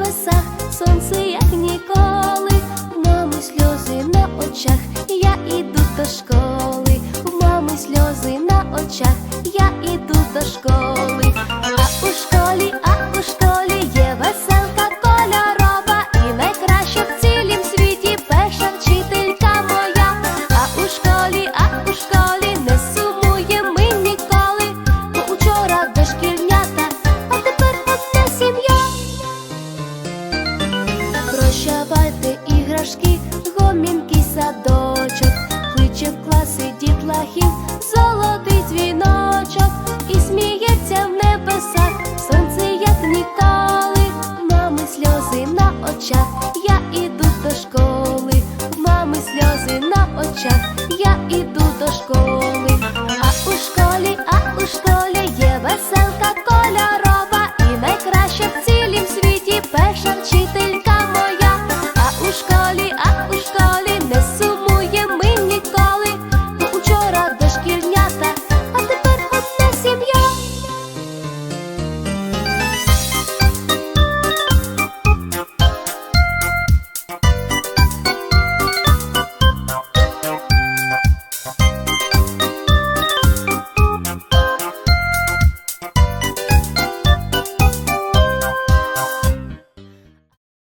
небесах, сонце, як ніколи, в мами сльози на очах, я іду до школи, в мами сльози на очах, я іду до школи. Прощавайте іграшки, гомінки садочок, кличе в класи дітлахів, золотий дзвіночок, і сміється в небесах, сонце, як ніколи, мами сльози на очах, я іду до школи, в мами сльози на очах, я іду.